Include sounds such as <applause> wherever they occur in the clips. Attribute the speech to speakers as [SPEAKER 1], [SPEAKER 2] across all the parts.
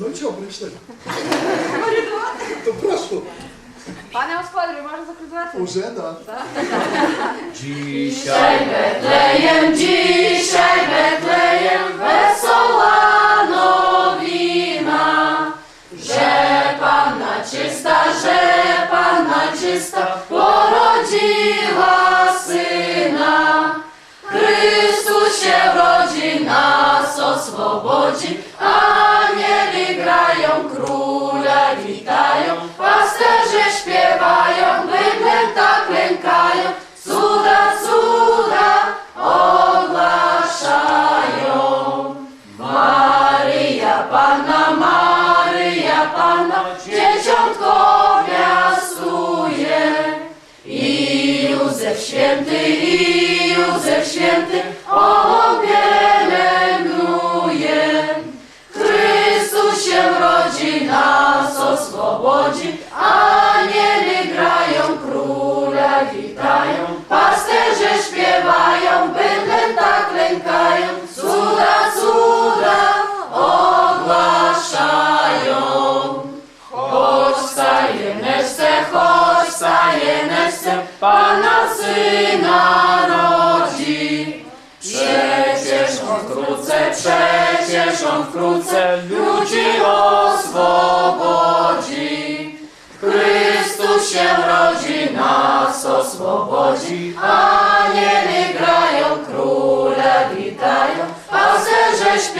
[SPEAKER 1] No i ciągle cztery. <laughs> To
[SPEAKER 2] proszę. Pane Ospadry, masz
[SPEAKER 1] zakrytę? Urzęda.
[SPEAKER 3] Dzisiaj
[SPEAKER 2] Betlejem, dzisiaj Betlejem, wesoła nowina, że Panna czysta, że Panna czysta porodziła Syna. Chrystus się rodzi nam nas oswobodzi, anieli grają, króla witają,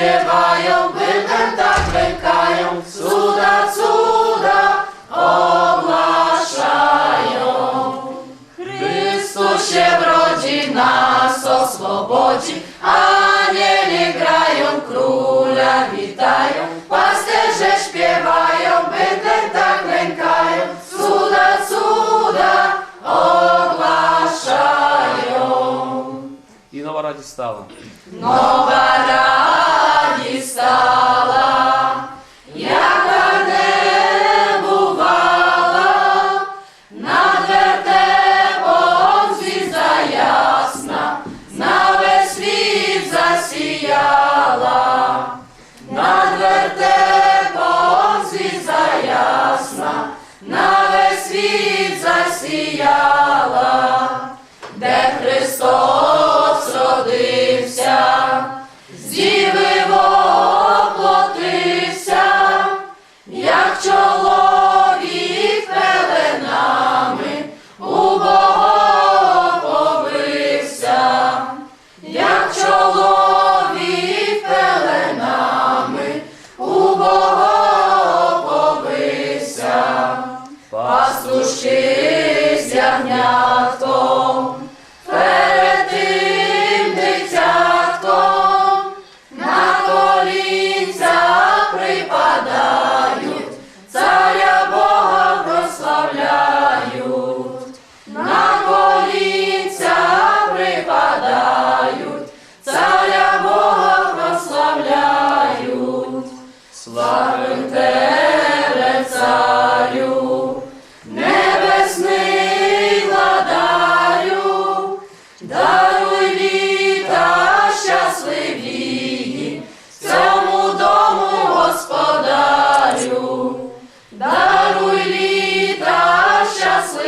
[SPEAKER 2] śpiewają, bydem tak klękają, cuda, cuda ogłaszają. Chrystus się rodzi, nas oswobodzi, anieli grają, króla witają, pasterze śpiewają, bydem tak klękają, cuda, cuda ogłaszają.
[SPEAKER 3] I
[SPEAKER 2] nowa radzi stała. Nowa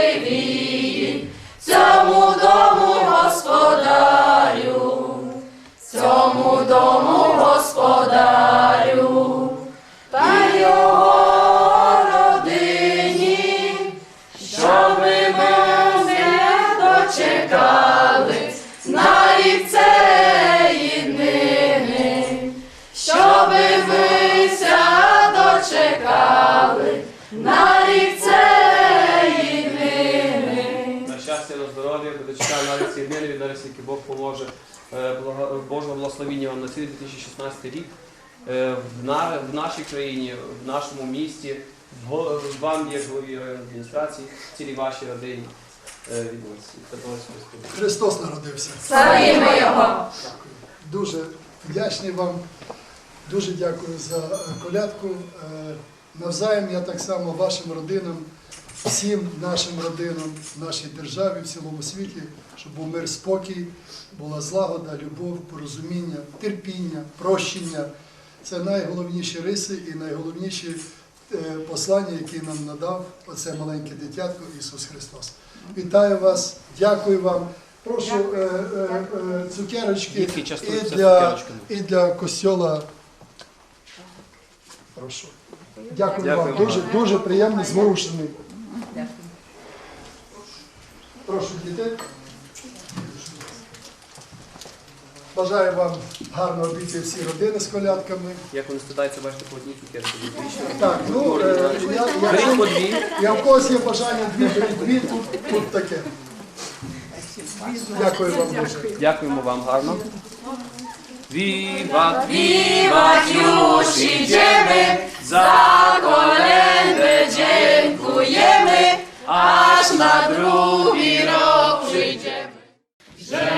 [SPEAKER 2] щасливі,
[SPEAKER 3] навіть ці зараз, які Бог поможе. Е, Божого благословіння вам на цілий 2016 рік. Е, В, нашій країні, в нашому місті, вам, як голові районної адміністрації, цілій вашій родині. Е.
[SPEAKER 1] Христос народився.
[SPEAKER 2] Славімо його!
[SPEAKER 1] Дуже вдячний вам
[SPEAKER 4] Дуже дякую за колядку. Навзаєм я так само вашим родинам, всім нашим родинам, нашій державі, в цілому світі, щоб був мир, спокій, була злагода, любов, порозуміння, терпіння, прощення. Це найголовніші риси і найголовніші е, послання, які нам надав оце маленьке дитятко Ісус Христос. Вітаю вас, дякую вам. Прошу е, е, е, цукерочки і для, і для костьола. Прошу. Дякую,
[SPEAKER 3] Дякую
[SPEAKER 4] вам.
[SPEAKER 3] вам.
[SPEAKER 4] Дуже, дуже приємно, зворушений. Прошу дітей. Бажаю вам гарно обійти всі родини з колядками.
[SPEAKER 3] Як вони стидаються, бачите, по одній цукерці.
[SPEAKER 4] Так, ну е, я,
[SPEAKER 3] Беріть
[SPEAKER 4] я,
[SPEAKER 3] дві.
[SPEAKER 4] я в когось є бажання дві, беріть дві, тут, тут таке. Дякую вам дуже.
[SPEAKER 3] Дякуємо вам гарно. Віват,
[SPEAKER 2] Wiwat już idziemy, za kolędę dziękujemy, aż na drugi rok przyjdziemy. Że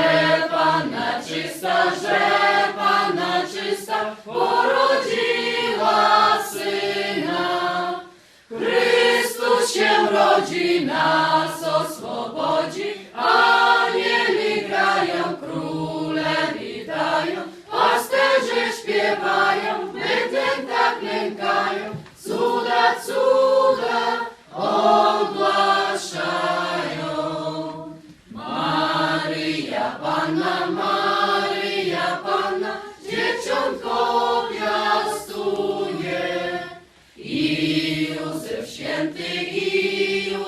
[SPEAKER 2] Panna czysta, że Panna czysta porodziła Syna. Chrystus się rodzi, nas oswobodzi, anieli grają, króle witają, pasterze śpiewają, bydlęta tak klękają, cuda, cuda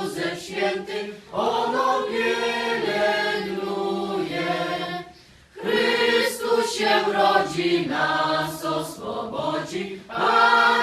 [SPEAKER 2] Józef Święty, ono pielęgnuje. Chrystus się rodzi, nas oswobodzi, anieli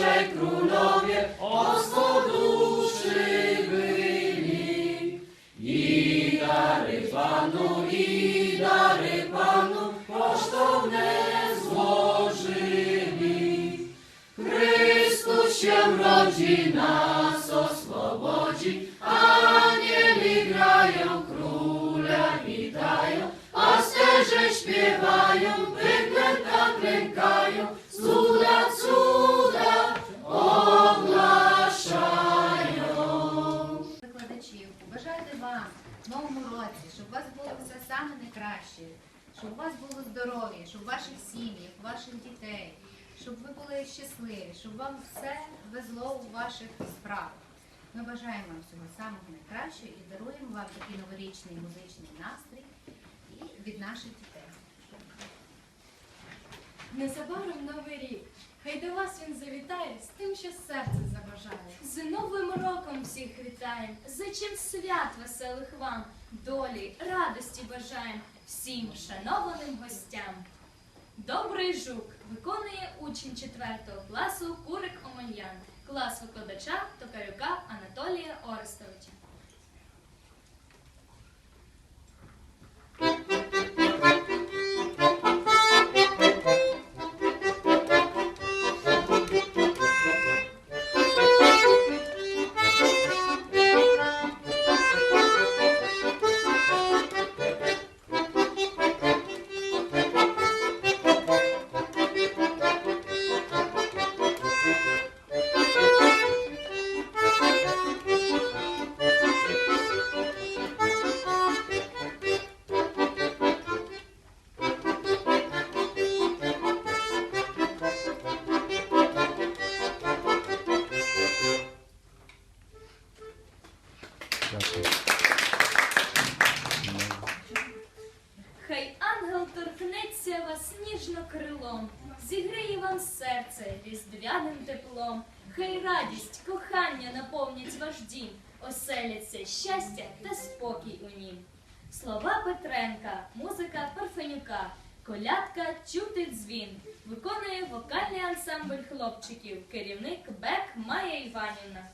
[SPEAKER 2] idźcie królowie, osto duszy byli. I dary Panu, i dary Panu kosztowne złożyli. Chrystus się rodzi, nas
[SPEAKER 1] новому році, щоб у вас було все саме найкраще, щоб у вас було здоров'я, щоб у ваших сім'ях, ваших дітей, щоб ви були щасливі, щоб вам все везло у ваших справах. Ми бажаємо вам всього самого найкращого і даруємо вам такий новорічний музичний настрій і від наших дітей.
[SPEAKER 5] Незабаром новий рік. Хай до вас він завітає з тим, що серце забажає. З новим роком всіх вітаєм, зичим свят веселих вам, долі, радості бажаєм всім шанованим гостям. Добрий жук виконує учень 4 класу Курик Омельян, клас викладача Токарюка Анатолія Орестовича.
[SPEAKER 2] Крилом, зігріє вам серце різдвяним теплом, хай радість, кохання наповнять ваш дім, оселяться щастя та спокій у нім. Слова Петренка, музика Парфенюка, колядка чути дзвін. Виконує вокальний ансамбль хлопчиків, керівник Бек Майя Іванівна.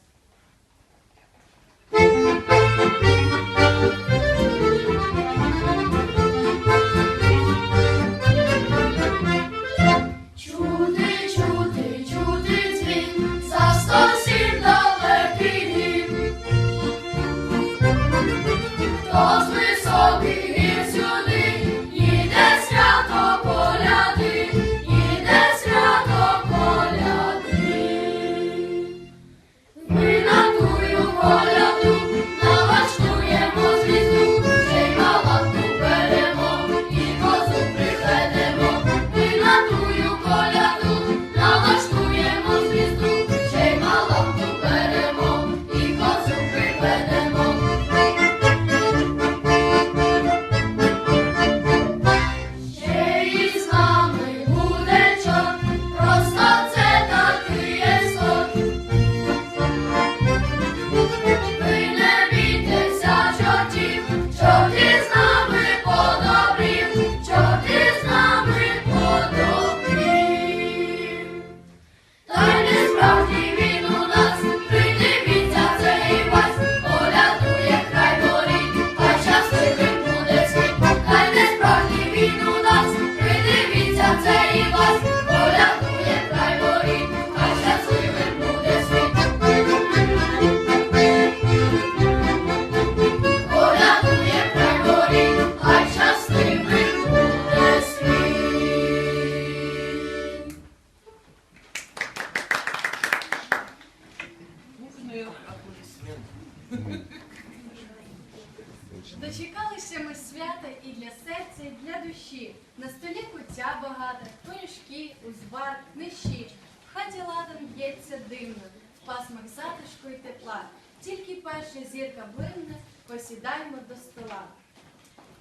[SPEAKER 6] Для для душі. На столі куття багата, конюшки, узвар, книжі. В хаті ладом б'ється дивно, в пасмах затишку і тепла. Тільки перша зірка блимне, посідаймо до стола.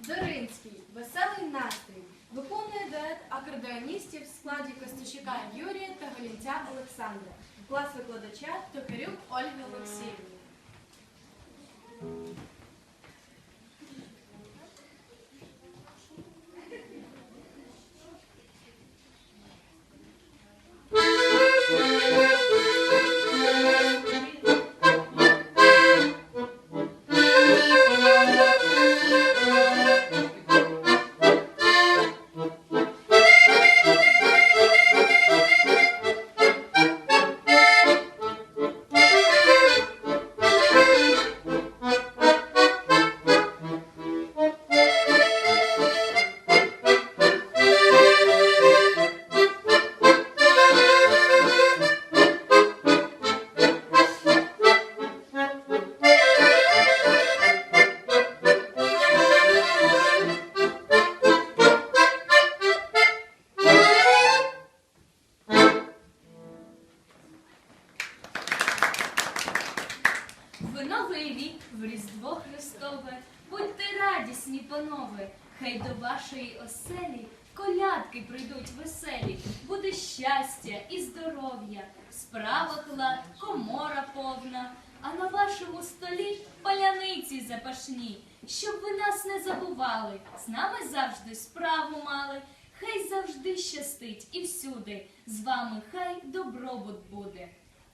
[SPEAKER 6] Доринський, веселий настрій, виконує дует акордеоністів в складі Костючука Юрія та Голінця Олександра, клас викладача Токарюк Ольги Олексіївни.
[SPEAKER 2] Повна, а на вашому столі паляниці запашні, щоб ви нас не забували, з нами завжди справу мали. Хай завжди щастить і всюди, з вами хай добробут буде.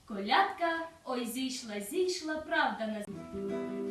[SPEAKER 2] Колядка, ой, зійшла, зійшла, правда на
[SPEAKER 5] Зійшла,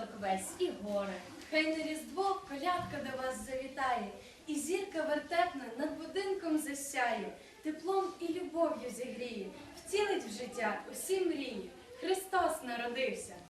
[SPEAKER 5] смуток весь і горе.
[SPEAKER 6] Хай на різдво колядка до вас завітає, і зірка вертепна над будинком засяє, теплом і любов'ю зігріє, втілить в життя усі мрії. Христос народився.